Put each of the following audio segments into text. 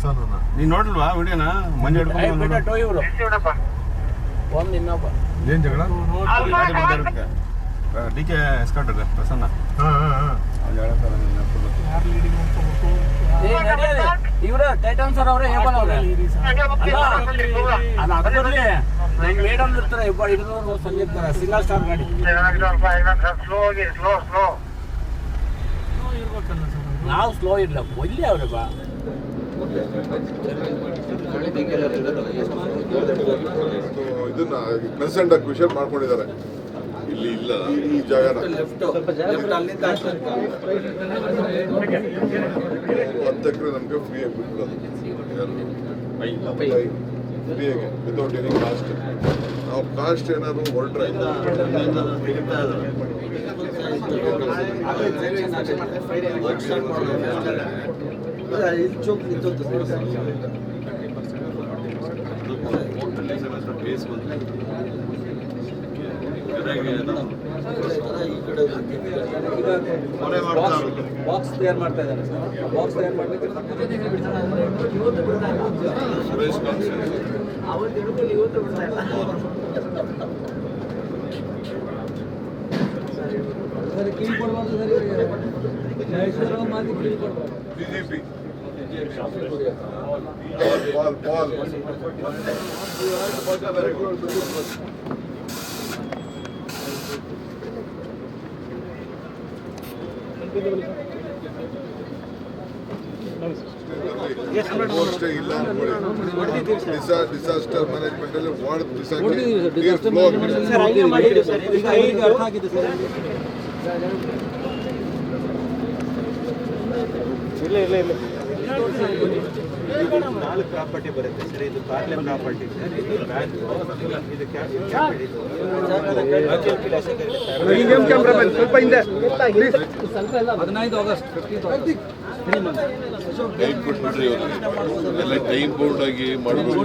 ಪ್ರಸನ್ನ ನೀನ್ ನೋಡ್ಲ್ವಾ ವಿಡಿಯೋನ ಮಂಜು ಹಿಡ್ಕೊಂಡು ಇವರು ಒಂದು ಇನ್ನೊಬ್ಬ ಏನ್ ಜಗಳ ಡಿ ಕೆ ಎಸ್ಕಾಟ್ ಪ್ರಸನ್ನ ಇವ್ರ ಟೈಟನ್ ಸರ್ ಅವರೇ ಹೇಬಲ್ ಅವ್ರೆ ಅಲ್ಲ ಮೇಡಮ್ ಇರ್ತಾರೆ ಇಬ್ಬರು ಹಿಡಿದವರು ಸಂಗೀತ ಸಿಂಗಲ್ ಸ್ಟಾರ್ ಗಾಡಿ ನಾವು ಸ್ಲೋ ಇಲ್ಲ ಒಳ್ಳೆ ಅವ್ರೆ ಬಾ ಇದನ್ನ ಕನ್ಸೆಂಟ್ ವಿಷಯ ಮಾಡ್ಕೊಂಡಿದ್ದಾರೆ. ಇಲ್ಲಿ ಇಲ್ಲ ಈ- ಈ ಜಾಗನ ಹತ್ತು ಎಕರೆ ನಮಗೆ ಫ್ರೀ ಆಗಿ ಬಿಟ್ಬಿಡೋದು. ಫ್ರೀಯಾಗಿ ವಿತೌಟ್ ಎನಿ ಕಾಸ್ಟ್ ನಾವು ಕಾಸ್ಟ್ ಏನಾದ್ರು ಹೊರಟ್ರೆ. ಬಾಕ್ಸ್ ತಯಾರು ಮಾಡ್ತಾ ಇದ್ದಾರೆ ಬಾಕ್ಸ್ ತಯಾರು ಮಾಡ್ಲಿಕ್ಕೆ ಸುರೇಶ್ ಕಾನ್ಸೆಪ್ಟ್ ಸರ್ ಕೀಳ್ ಕೊಡ್ಬಾರ್ದು ಸರ್ ಮಾತಿ ಕೀಳ್ ಕೊಡ್ಬಾರ್ದು ಬಿಜೆಪಿ ಪಾಲ್ ಪಾಲ್ ಅಷ್ಟೇ ಇಲ್ಲ ಅನ್ಕೊಳ್ಳಿ ಡಿಸಾಸ್ಟರ್ ಮ್ಯಾನೇಜ್ಮೆಂಟ್ ಅಲ್ಲಿ ವಾರ್ಡ್ ಅರ್ಥ ಆಗಿದೆ ಸರ್ ನಾಲ್ಕು ಪ್ರಾಪರ್ಟಿ ಬರುತ್ತೆ ಸರ್ ಇದು ಕಾರ್ಲೆ ಪ್ರಾಪರ್ಟಿ ಸರ್ ಇದು ಬ್ಯಾಂಕ್ ಇದು ಕ್ಯಾಪಿಟಲ್ ಹದಿನೈದು ಆಗಸ್ಟ್ ಎಲ್ಲ ಟೈಮ್ ಬೋರ್ಡ್ ಆಗಿ ಮಾಡ್ಬೋದು.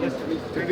Yes.